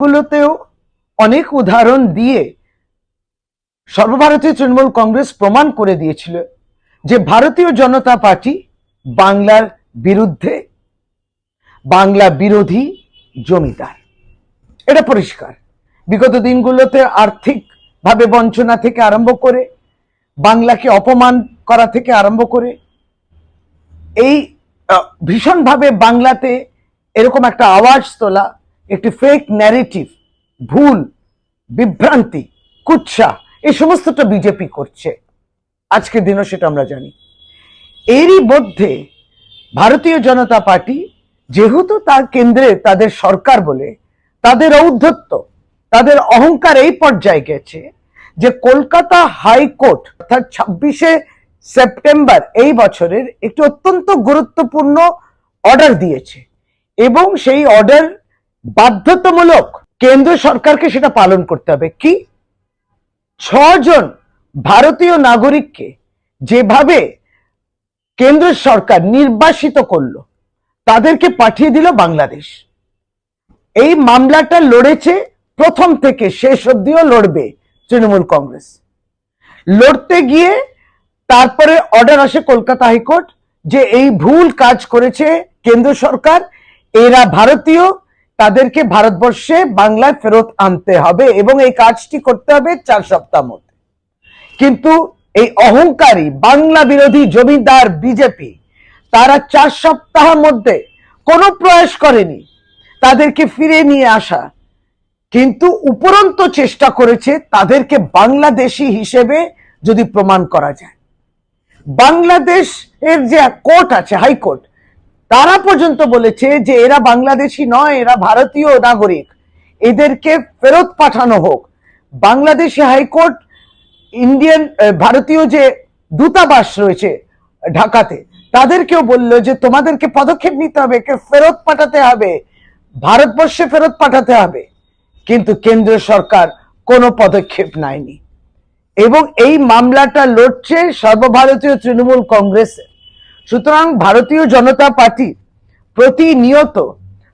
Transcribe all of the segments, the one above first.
গুলোতেও অনেক উদাহরণ দিয়ে সর্বভারতীয় তৃণমূল কংগ্রেস প্রমাণ করে দিয়েছিল যে ভারতীয় জনতা পার্টি বাংলার বিরুদ্ধে বাংলা বিরোধী জমিদার। এটা পরিষ্কার। বিগত দিনগুলোতে আর্থিক ভাবে বঞ্চনা থেকে আরম্ভ করে, বাংলাকে অপমান করা থেকে আরম্ভ করে, এই ভীষণভাবে বাংলাতে এরকম একটা আওয়াজ তোলা একটি ফেক ন্যারেটিভ ভুল, বিভ্রান্তি, কুৎসা, এই সমস্তটা বিজেপি করছে। আজকের দিনও সেটা আমরা জানি। এরই মধ্যে ভারতীয় জনতা পার্টি, যেহেতু তার কেন্দ্রে তাদের সরকার বলে, তাদের ঔদ্ধত্য, তাদের অহংকার এই পর্যায়ে গেছে যে কলকাতা হাইকোর্ট, অর্থাৎ ছাব্বিশে সেপ্টেম্বর এই বছরের একটি অত্যন্ত গুরুত্বপূর্ণ অর্ডার দিয়েছে। এবং সেই অর্ডার বাধ্যতামূলক কেন্দ্র সরকারকে সেটা পালন করতে হবে। কি? ছজন ভারতীয় নাগরিককে যেভাবে কেন্দ্র সরকার নির্বাসিত করল, তাদেরকে পাঠিয়ে দিল বাংলাদেশ। এই মামলাটা লড়েছে, প্রথম থেকে শেষ অব্দিও লড়বে তৃণমূল কংগ্রেস। লড়তে গিয়ে তারপরে অর্ডার আসে কলকাতা হাইকোর্ট যে এই ভুল কাজ করেছে কেন্দ্র সরকার, এরা ভারতীয় তাদেরকে ভারতবর্ষে বাংলায় ফেরত আনতে হবে এবং এই কাজটি করতে হবে চার সপ্তাহ মধ্যে। কিন্তু এই অহংকারী বাংলা বিরোধী জমিদার বিজেপি তারা চার সপ্তাহের মধ্যে কোনো প্রয়াস করেনি তাদেরকে ফিরে নিয়ে আসা। কিন্তু উপরন্ত চেষ্টা করেছে তাদেরকে বাংলাদেশি হিসেবে যদি প্রমাণ করা যায়। বাংলাদেশ এর যে কোর্ট আছে, হাইকোর্ট তারা পর্যন্ত বলেছে যে এরা বাংলাদেশি নয়, এরা ভারতীয় নাগরিক। এদেরকে ফেরত পাঠানো হোক। বাংলাদেশি হাইকোর্ট ইন্ডিয়ান ভারতীয় যে দূতাবাস রয়েছে ঢাকাতে, তাদেরকেও বলল যে তোমাদেরকে পদক্ষেপ নিতে হবে, একে ফেরত পাঠাতে হবে। ভারতবর্ষে ফেরত পাঠাতে হবে। কিন্তু কেন্দ্র সরকার কোনো পদক্ষেপ নেয়নি। এবং এই মামলাটা লড়ছে সর্বভারতীয় তৃণমূল কংগ্রেসের সুতরাং ভারতীয় জনতা পার্টি প্রতিনিয়ত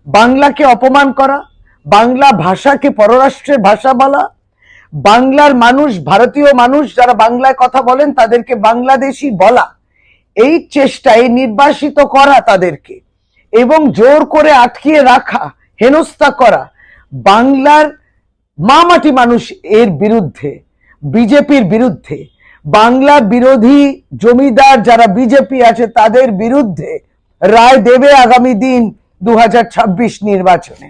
বাংলাকে অপমান করা, বাংলা ভাষাকে পররাষ্ট্রের ভাষা বলা, বাংলার মানুষ, ভারতীয় মানুষ যারা বাংলায় কথা বলেন তাদেরকে বাংলাদেশি বলা, এই চেষ্টায় নির্বাসিত করা তাদেরকে এবং জোর করে আটকিয়ে রাখা, হেনস্থা করা বাংলার মামাটি মানুষ এর বিরুদ্ধে, বিজেপির বিরুদ্ধে বাংলা বিরোধী জমিদার যারা বিজেপি আছে, তাদের বিরুদ্ধে রায় দেবে আগামী দিন দু হাজার ছাব্বিশ নির্বাচনে।